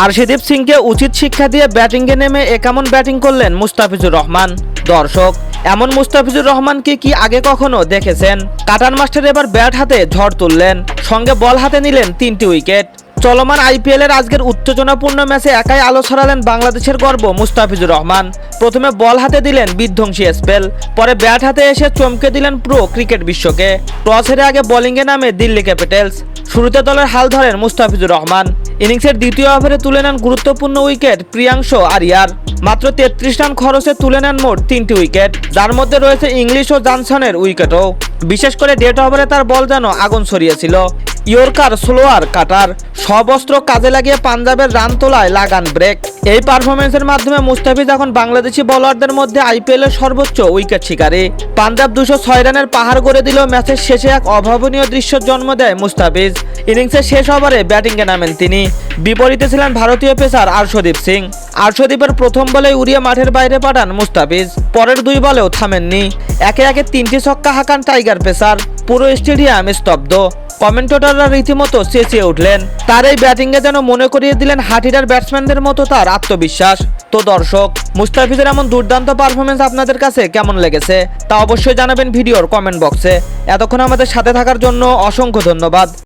আরশিদীপ সিংকে উচিত শিক্ষা দিয়ে ব্যাটিংয়ে নেমে এ কেমন ব্যাটিং করলেন মুস্তাফিজুর রহমান? দর্শক, এমন মুস্তাফিজুর রহমানকে কি আগে কখনো দেখেছেন? কাটান মাস্টার এবার ব্যাট হাতে ঝড় তুললেন, সঙ্গে বল হাতে নিলেন তিনটি উইকেট। চলমান আইপিএল এর আজকের উত্তেজনাপূর্ণ ম্যাচে একাই আলো ছড়ালেন বাংলাদেশের গর্ব মুস্তাফিজুর রহমান। প্রথমে বল হাতে দিলেন বিধ্বংসী স্পেল, পরে ব্যাট হাতে এসে চমকে দিলেন পুরো ক্রিকেট বিশ্বকে। টস হেরে আগে বোলিংয়ে নামে দিল্লি ক্যাপিটালস, শুরুতে দলের হাল ধরেন মুস্তাফিজুর রহমান। ইনিংসের দ্বিতীয় ওভারে তুলে নেন গুরুত্বপূর্ণ উইকেট প্রিয়াংশ আরিয়ার। মাত্র তেত্রিশ রান খরচে তুলে নেন মোট তিনটি উইকেট। যার মধ্যে রয়েছে ইংলিশ ও জানসনের উইকেটও। বিশেষ করে ডেট ওভারে তার বল যেন আগুন ছড়িয়েছিল। ইয়র্কার, সোলোয়ার, কাটার সবস্ত্র কাজে লাগিয়ে পাঞ্জাবের রান তোলায় লাগান ব্রেক। এই পারফরমেন্সের মাধ্যমে মুস্তাফিজ এখন বাংলাদেশি বোলারদের মধ্যে আইপিএল এর সর্বোচ্চ উইকেট শিকারী। পাঞ্জাব দুশো ছয় রানের পাহাড় গড়ে দিল ম্যাচের শেষে এক অভাবনীয় দৃশ্যের জন্ম দেয় মুস্তাফিজ। ইনিংসের শেষ ওভারে ব্যাটিংয়ে নামেন তিনি। বিপরীতে ছিলেন ভারতীয় পেসার আর্শদীপ সিং। আর্শদীপের প্রথম বলে উড়িয়ে মাঠের বাইরে পাঠান মুস্তাফিজ। পরের দুই বলেও থামেননি। একে একে তিনটি ছক্কা হাঁকান টাইগার পেসার। পুরো স্টেডিয়াম স্তব্ধ। কমেন্টেটররা রীতিমতো চেঁচিয়ে উঠলেন। তার এই ব্যাটিংয়ে যেন মনে করিয়ে দিলেন হাটিরার ব্যাটসম্যানদের মতো তার আত্মবিশ্বাস। তো দর্শক, মুস্তাফিজের এমন দুর্দান্ত পারফরমেন্স আপনাদের কাছে কেমন লেগেছে? তা অবশ্যই জানাবেন ভিডিওর কমেন্ট বক্সে এতক্ষণ আমাদের সাথে থাকার জন্য অসংখ্য ধন্যবাদ।